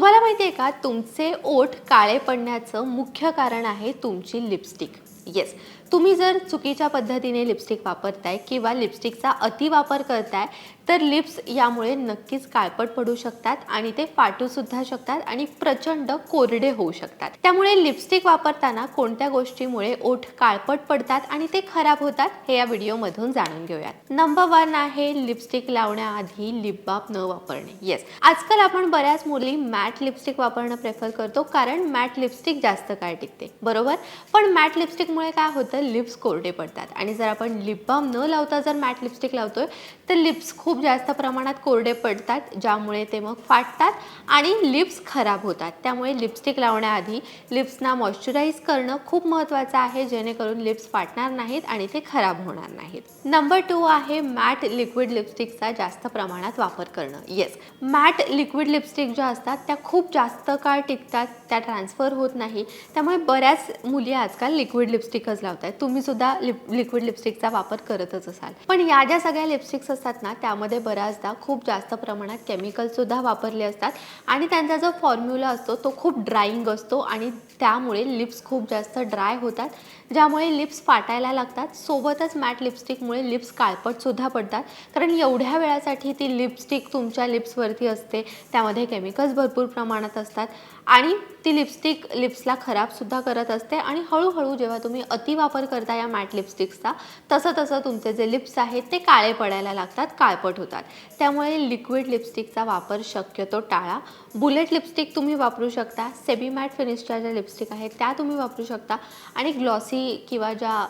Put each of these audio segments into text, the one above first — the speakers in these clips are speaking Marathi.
तुम्हाला माहिती आहे का? तुमचे ओठ काळे पडण्याचं मुख्य कारण आहे तुमची लिपस्टिक येस तुम्ही जर चुकीच्या पद्धतीने लिपस्टिक वापरताय किंवा लिपस्टिकचा अतिवापर करताय तर लिप्स यामुळे नक्कीच काळपट पडू शकतात आणि ते फाटू सुद्धा शकतात आणि प्रचंड कोरडे होऊ शकतात. त्यामुळे लिपस्टिक वापरताना कोणत्या गोष्टीमुळे ओठ काळपट पडतात आणि ते खराब होतात हे या व्हिडिओमधून जाणून घेऊयात. नंबर वन आहे लिपस्टिक लावण्याआधी लिपबाप न वापरणे. येस आजकाल आपण बऱ्याच मुली मॅट लिपस्टिक वापरणं प्रेफर करतो कारण मॅट लिपस्टिक जास्त काळ टिकते. बरोबर? पण मॅट लिपस्टिकमुळे काय होतं? लिप्स कोरडे पडतात. आणि जर आपण लिप बाम न लावता जर मॅट लिपस्टिक लावतोय तर लिप्स खूप जास्त प्रमाणात कोरडे पडतात ज्यामुळे ते मग फाटतात आणि लिप्स खराब होतात. त्यामुळे लिपस्टिक लावण्याआधी लिप्सना मॉइश्चराईज करणं खूप महत्त्वाचं आहे जेणेकरून लिप्स फाटणार नाहीत आणि ते खराब होणार नाहीत. नंबर टू आहे मॅट लिक्विड लिपस्टिकचा जास्त प्रमाणात वापर करणं. येस मॅट लिक्विड लिपस्टिक ज्या असतात त्या खूप जास्त काळ टिकतात त्या ट्रान्सफर होत नाही. त्यामुळे बऱ्याच मुली आजकाल लिक्विड लिपस्टिकच लावताय. तुम्ही सुद्धा लिप लिक्विड लिपस्टिकचा वापर करतच असाल. पण या ज्या सगळ्या लिपस्टिक्स असतात ना त्यामध्ये बऱ्याचदा खूप जास्त प्रमाणात केमिकल सुद्धा वापरले असतात. आणि त्यांचा जो फॉर्म्युला असतो तो खूप ड्राईंग असतो आणि त्यामुळे लिप्स खूप जास्त ड्राय होतात. ज्यामुळे लिप्स फाटायला लागतात. सोबतच मॅट लिपस्टिकमुळे लिप्स काळपट सुद्धा पडतात. कारण एवढ्या वेळासाठी ती लिपस्टिक तुमच्या लिप्सवरती असते. त्यामध्ये केमिकल्स भरपूर प्रमाणात असतात. आणि ती लिपस्टिक लिप्सला खराबसुद्धा करत असते. आणि हळूहळू जेव्हा तुम्ही तुम्ही अतिवापर करता या मॅट लिपस्टिक्सचा तसं तसं तुमचे जे लिप्स आहेत ते काळे पडायला लागतात काळपट होतात. त्यामुळे लिक्विड लिपस्टिकचा वापर शक्यतो टाळा. बुलेट लिपस्टिक तुम्ही वापरू शकता सेबी मॅट फिनिशच्या ज्या लिपस्टिक आहेत त्या तुम्ही वापरू शकता. आणि ग्लॉसी किंवा ज्या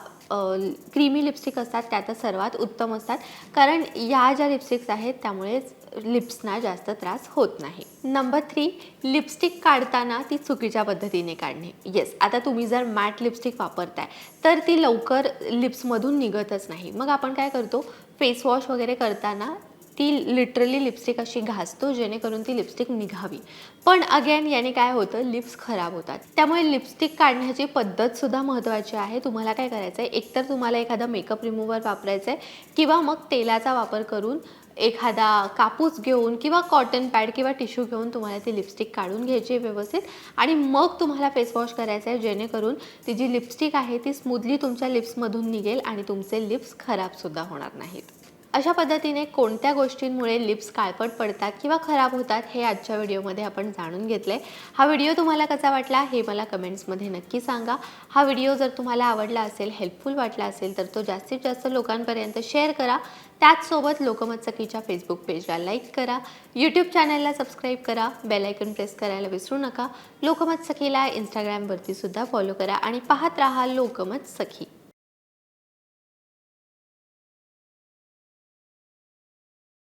क्रीमी लिपस्टिक असतात त्या तर सर्वात उत्तम असतात. कारण या ज्या लिपस्टिक्स आहेत त्यामुळेच लिप्सना जास्त त्रास होत नाही. नंबर थ्री लिपस्टिक काढताना ती चुकीच्या पद्धतीने काढणे. येस आता तुम्ही जर मॅट लिपस्टिक वापरताय तर ती लवकर लिप्समधून निघतच नाही. मग आपण काय करतो? फेस वॉश वगैरे करताना ती लिटरली लिपस्टिक अशी घासतो जेणेकरून ती लिपस्टिक निघावी. पण अगेन याने काय होतं? लिप्स खराब होतात. त्यामुळे लिपस्टिक काढण्याची पद्धतसुद्धा महत्त्वाची आहे. तुम्हाला काय करायचं आहे एकतर तुम्हाला एखादा मेकअप रिमूव्हर वापरायचं आहे किंवा मग तेलाचा वापर करून एखादा कापूस घेऊन किंवा कॉटन पॅड किंवा टिश्यू घेऊन तुम्हाला ती लिपस्टिक काढून घ्यायची व्यवस्थित. आणि मग तुम्हाला फेसवॉश करायचं आहे जेणेकरून ती जी लिपस्टिक आहे ती स्मूथली तुमच्या लिप्समधून निघेल आणि तुमचे लिप्स खराबसुद्धा होणार नाहीत. अशा पद्धतीने कोणत्या गोष्टींमुळे लिप्स काळपट पडतात किंवा खराब होतात हे आजच्या व्हिडिओमध्ये आपण जाणून घेतले हा व्हिडिओ तुम्हाला कसा वाटला हे मला कमेंट्समध्ये नक्की सांगा. हा व्हिडिओ जर तुम्हाला आवडला असेल हेल्पफुल वाटला असेल तर तो जास्तीत जास्त लोकांपर्यंत शेअर करा. त्याचसोबत लोकमत सखीच्या फेसबुक पेजला लाईक करा. यूट्यूब चॅनलला सबस्क्राईब करा. बेलायकन प्रेस करायला विसरू नका. लोकमत सखीला इंस्टाग्रामवरती सुद्धा फॉलो करा आणि पाहत राहा लोकमत सखी